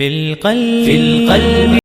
في القلب. في القلب.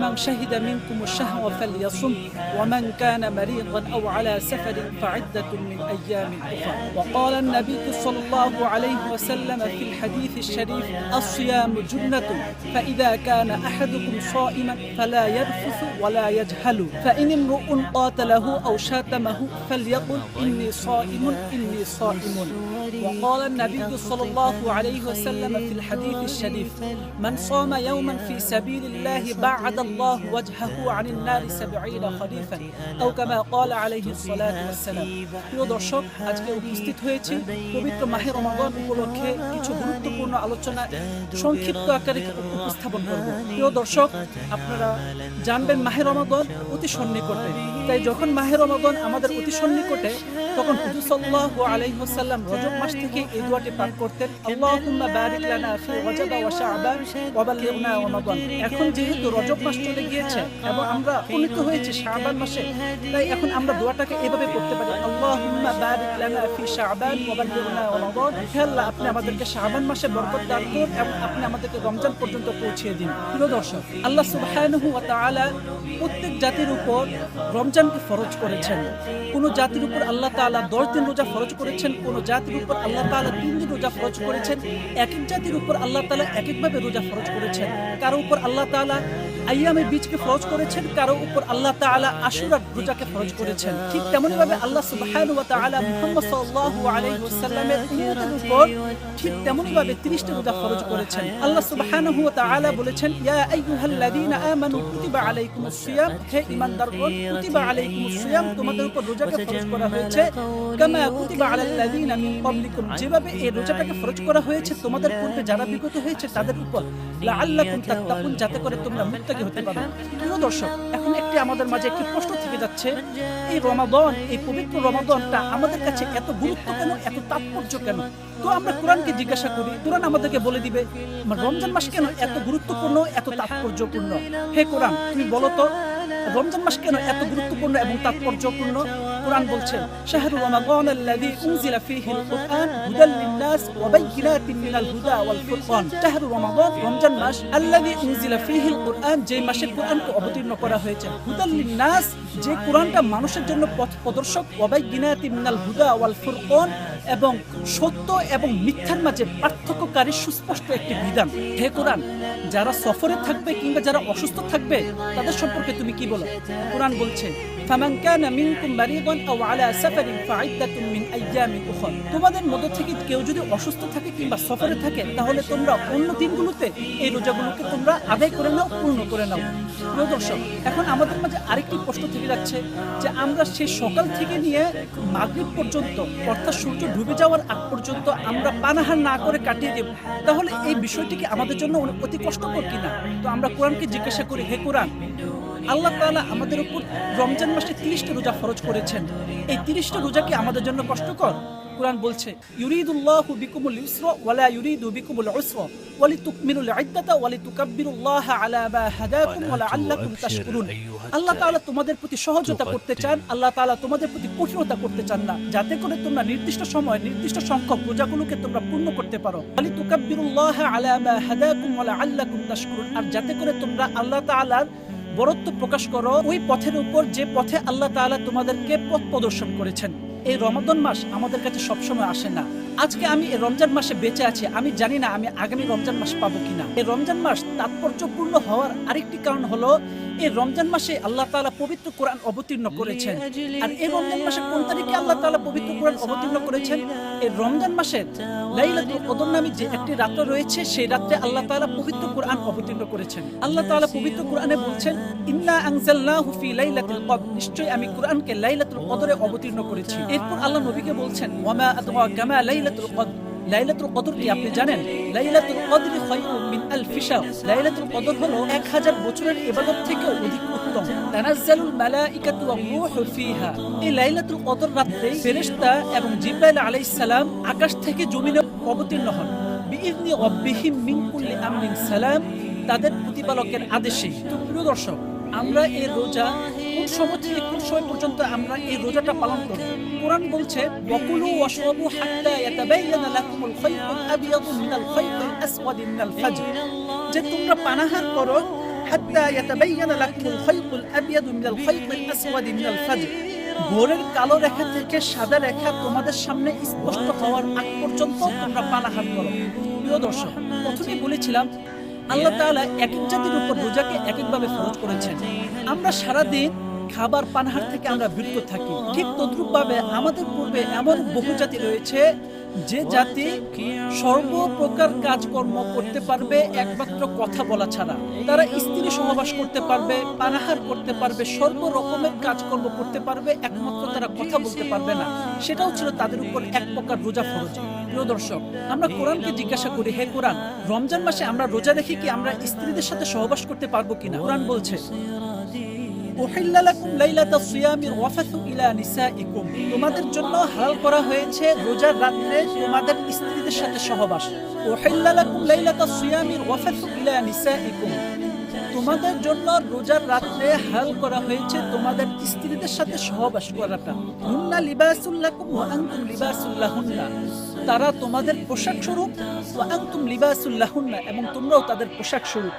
من شهد منكم الشهر فليصم ومن كان مريضا أو على سفر فعدة من أيام أخرى. وقال النبي صلى الله عليه وسلم في الحديث الشريف الصيام جنة فإذا كان أحدكم صائما فلا يرفث ولا يجهل فان امرؤ قاتله او شاتمه فليقل اني صائم اني صائم وقال النبي صلى الله عليه وسلم في الحديث الشريف من صام يوما في سبيل الله بعد الله وجهه عن النار سبعين خريفا أو كما قال عليه الصلاة والسلام প্রিয় দর্শক আজকে উপস্থিত হয়েছি পবিত্র মাহের রমাদান উপলক্ষে কিছু গুরুত্বপূর্ণ আলোচনা সংক্ষিপ্ত আকারে উপস্থাপন করব প্রিয় দর্শক আপনারা জানবেন মাহের রমাদান অতি সন্নিকটে। তাই যখন মাহের রমাদান আমাদের অতি সন্নিকটে, তখন হুজুর সাল্লাল্লাহু আলাইহি ওয়াসাল্লাম রজব মাস থেকে এই দোয়াটি পাঠ করতেন, আল্লাহুম্মা বারিক লানা ফি রজব ওয়া শাবান ওয়া বাল্লিগনা রমাদান। এখন যেহেতু রজব মাস চলে গিয়েছে এবং আমরা উপনীত হয়েছি শাবান মাসে, তাই এখন আমরা দোয়াটাকে এভাবে করতে পারি, আল্লাহুম্মা বারিক লানা ফি শাবান ওয়া বাল্লিগনা রমাদান। হে আল্লাহ, আপনি আমাদেরকে শাবান মাসে বরকত দান করুন এবং আপনি আমাদেরকে রমজান পর্যন্ত পৌঁছিয়ে দিন। প্রিয় দর্শক, আল্লাহ সুবহানাহু ওয়া তাআলা প্রত্যেক জাতির উপর রমজানকে ফরজ করেছেন। কোন জাতির উপর আল্লাহ তালা দশ দিন রোজা ফরজ করেছেন, কোন জাতির উপর আল্লাহ তালা তিন দিন রোজা ফরজ করেছেন এক এক জাতির উপর আল্লাহ তালা এক একভাবে রোজা ফরজ করেছেন। কারও উপর আল্লাহ তাআলা আইয়ামে বীজকে ফরজ করেছেন, কারও উপর আল্লাহ তাআলা আশুরার রোজাকে ফরজ করেছেন। ঠিক তেমনি ভাবে আল্লাহ সুবহানাহু ওয়া তাআলা মুহাম্মদ সাল্লাল্লাহু আলাইহি ওয়াসাল্লামের উম্মতের উপর ঠিক তেমনি ভাবে 30টা রোজা ফরজ করেছেন। আল্লাহ সুবহানাহু ওয়া তাআলা বলেছেন, ইয়া আইয়ুহাল্লাযীনা আমানু কুতিবা আলাইকুমুস সিয়াম হে ঈমানদারগণ, কুতিবা আলাইকুমুস সিয়াম তোমাদের উপর রোজাকে ফরজ করা হয়েছে কামা কুতিবা আলাল্লাযীনা মিন ক্বাবলিকুম যেভাবে এই রোজাটাকে ফরজ করা হয়েছে, তোমাদের পূর্বে যারা বিগত হয়েছে, তাদের উপর লাআল্লাকুম তাত্তাকুন যাতে করে তোমরা মুত্তাকি হতে পারো। প্রিয় দর্শক, এখন একটি আমাদের মাঝে একটি প্রশ্ন থেকে যাচ্ছে, এই রমাদন, এই পবিত্র রমাদনটা আমাদের কাছে এত গুরুত্ব কেন এত তাৎপর্য কেন? তো আমরা কোরআনকে জিজ্ঞাসা করি, কোরআন আমাদেরকে বলে দিবে, রমজান মাস কেন এত গুরুত্বপূর্ণ, এত তাৎপর্যপূর্ণ? হে কোরআন, তুমি বলো তো রমজান মাস কেন এত গুরুত্বপূর্ণ এবং তাৎপর্যপূর্ণ? কোরআন বলছে শাহরু রমাদান আল্লাযী উনজিলা ফীহিল কুরআন হুদাল লিন-নাস ওয়া বাইয়িনাতিন মিনাল হুদা ওয়াল ফুরকান। শাহরু রমাদান, রমজান মাস, আল্লাযী উনজিলা ফীহিল কুরআন যে মাসে কোরআনকে অবতীর্ণ করা হয়েছে। হুদাল লিন-নাস, যে কোরআনটা মানুষের জন্য পথ প্রদর্শক, ওয়া বাইয়িনাতিন মিনাল হুদা ওয়াল ফুরকান এবং সত্য এবং মিথ্যার মাঝে পার্থক্যকারী সুস্পষ্ট একটি বিধান। হে কোরআন, যারা সফরে থাকবে কিংবা যারা অসুস্থ থাকবে, তাদের সম্পর্কে তুমি কি বলো? কোরআন বলছে, ফামান কানা মিনকুম মারিদান আও আলা সাফারিন ফাইদ্দাতুম মিন আইয়ামিন উখরা। তোমাদের মধ্য থেকে কেউ যদি অসুস্থ থাকে কিংবা সফরে থাকে, তাহলে তোমরা অন্য দিনগুলোতে এই রোজাগুলোকে তোমরা আদায় করে নাও, পূর্ণ করে নাও। প্রিয় দর্শক, এখন আমাদের মাঝে আরেকটি প্রশ্ন থেকে যাচ্ছে যে, আমরা সেই সকাল থেকে নিয়ে মাগরিব পর্যন্ত, অর্থাৎ সূর্য ডুবে যাওয়ার আগ পর্যন্ত আমরা পানাহার না করে কাটিয়ে দেব, তাহলে এই বিষয়টিকে আমাদের জন্য অতি কষ্টকর কিনা? তো আমরা কোরআনকে জিজ্ঞাসা করি, হে কোরআন, আল্লাহ তালা আমাদের উপর রমজান মাসে তিরিশটা রোজা ফরজ করেছেন। এই তিরিশটা রোজা কি আমাদের জন্য কষ্টকর? কোরআন বলছে ইউরিদুল্লাহু বিকুমুল ইউসরা ওয়ালা ইউরিদু বিকুমুল উসরা ওয়ালিতুকমিলুল ইদ্দাতা ওয়ালিতুকাব্বিরুল্লাহ আলা মা হাদাকুম ওয়া লাআল্লাকুম তাশকুরুন। আল্লাহ তাআলা তোমাদের প্রতি সহজতা করতে চান আল্লাহ তাআলা তোমাদের প্রতি কঠিনতা করতে চান না। যাতে করে তোমরা নির্দিষ্ট সময় নির্দিষ্ট সংখ্যক রোজাগুলোকে তোমরা পূর্ণ করতে পারো। ওয়ালিতুকাব্বিরুল্লাহ আলা মা হাদাকুম ওয়া লাআল্লাকুম তাশকুরুন। আর যাতে করে তোমরা আল্লাহ তাআলার বরত্ব প্রকাশ করো ওই পথের উপর যে পথে আল্লাহ তাআলা তোমাদেরকে পথ প্রদর্শন করেছেন। এই রমাদন মাস আমাদের কাছে সবসময় আসে না। আজকে আমি রমজান মাসে বেঁচে আছি, আমি জানি না আমি আগামী রমজান মাস পাবো কিনা। এই রমজান মাস তাৎপর্যপূর্ণ হওয়ার আরেকটি কারণ হলো, এই রমজান মাসে আল্লাহ তাআলা পবিত্র কোরআন অবতীর্ণ করেছেন। আর এই রমজান মাসে কোন তারিখে আল্লাহ তাআলা পবিত্র কোরআন অবতীর্ণ করেছেন? এই রমজান মাসে লাইলাতুল যে একটি রাত্র রয়েছে, সেই রাত্রে আল্লাহ তাআলা পবিত্র কোরআন অবতীর্ণ করেছেন। আল্লাহ তাআলা পবিত্র কোরআনে বলছেন, ইন্না আনজালনাহু ফি লাইলাতুল কদর। নিশ্চয়ই আমি কোরআনকে লাইলাতুল কদরে অবতীর্ণ করেছি। এরপর আল্লাহ নবীকে বলছেন ওয়ামা আদরাকা মা লাইলাতুল কদর লাইলাতুল কদর কি আপনি জানেন? লাইলাতুল কদর মিন শাহর লাইলাতুল কদর হলো 1000 বছরের ইবাদত থেকে অধিক উত্তম। তানাজ্জালুল মালাইকাতু ওয়া রূহু ফিহা। এই লাইলাতুল কদর রাতে ফেরেশতা এবং জিবরাইল আলাইহিস সালাম আকাশ থেকে জমিনে অবতীর্ণ হন। রাব্বিহিম মিন কুল্লি আমরিন সালাম, তাদের প্রতিপালকের আদেশে। তো প্রিয় দর্শক, আমরা এই রোজা কোন সময় থেকে কোন সময় পর্যন্ত আমরা এই রোজাটা পালন করব? কোরআন বলছে ওয়াশরাবু হাত্তা লাকুমুল মিনাল মিনাল ফাজর। যে তোমরা পানাহার করো, হাত্তা লাকুমুল মিনাল মিনাল ফাজর। ভোরের কালো রেখা থেকে সাদা রেখা তোমাদের সামনে স্পষ্ট হওয়ার আগ পর্যন্ত তোমরা পানাহার করো। প্রিয় দর্শক, প্রথমেই বলেছিলাম, আল্লাহ তাআলা এক এক জাতির উপর রোজাকে এক একভাবে ফরজ করেছেন। আমরা সারাদিন খাবার পানাহার থেকে আমরা বিরত থাকি। ঠিক তদ্রুপভাবে আমাদের পূর্বে এমন বহু জাতি রয়েছে, যে জাতি সর্বপ্রকার কাজকর্ম করতে পারবে, একমাত্র কথা বলা ছাড়া। তারা স্ত্রী সহবাস করতে পারবে, পানাহার করতে পারবে, সর্ব রকমের কাজকর্ম করতে পারবে, একমাত্র তারা কথা বলতে পারবে না। সেটাও ছিল তাদের উপর এক প্রকার রোজা ফরজ। প্রিয় দর্শক, আমরা কোরআনকে জিজ্ঞাসা করি, হে কোরআন, রমজান মাসে আমরা রোজা রেখে কি আমরা স্ত্রীদের সাথে সহবাস করতে পারব কিনা? কোরআন বলছে তোমাদের জন্য হালাল করা হয়েছে রোজার রাত্রে তোমাদের স্ত্রীদের সাথে সহবাস। তোমাদের জন্য রোজার রাত্রে হালাল করা হয়েছে তোমাদের স্ত্রীদের সাথে সহবাস করাটা। তারা তোমাদের পোশাক স্বরূপ ওয়া আনতুম লিবাসুল এবং তোমরাও তাদের পোশাক স্বরূপ।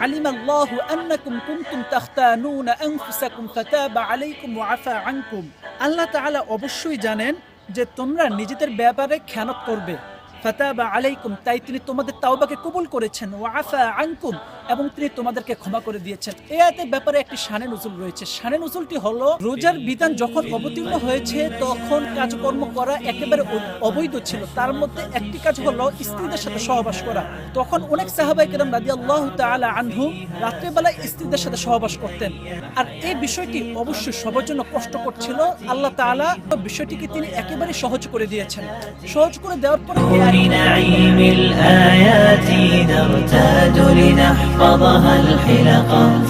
علم الله أنكم كنتم تختانون أنفسكم فتاب عليكم وعفى عنكم আল্লাহ তাআলা অবশ্যই জানেন যে তোমরা নিজেদের ব্যাপারে খেয়ানত করবে ফাতাবা আলাইকুম তাই তিনি তোমাদের তাওবাকে কবুল করেছেন ওয়াফা আনকুম এবং তিনি তোমাদেরকে ক্ষমা করে দিয়েছেন। এই আয়াতের ব্যাপারে একটি শানে নজুল রয়েছে। শানে নজুলটি হলো, রোজার বিধান যখন অবতীর্ণ হয়েছে, তখন কাজকর্ম করা একেবারে অবৈধ ছিল। তার মধ্যে একটি কাজ হলো স্ত্রীদের সাথে সহবাস করা। তখন অনেক সাহাবাই কেরাম রাজি আল্লাহ তাআলা আনহু রাত্রেবেলায় স্ত্রীদের সাথে সহবাস করতেন। আর এই বিষয়টি অবশ্যই সবার জন্য কষ্টকর ছিল। আল্লাহ তাআলা বিষয়টিকে তিনি একেবারে সহজ করে দিয়েছেন। সহজ করে দেওয়ার পরে এই আয়াত-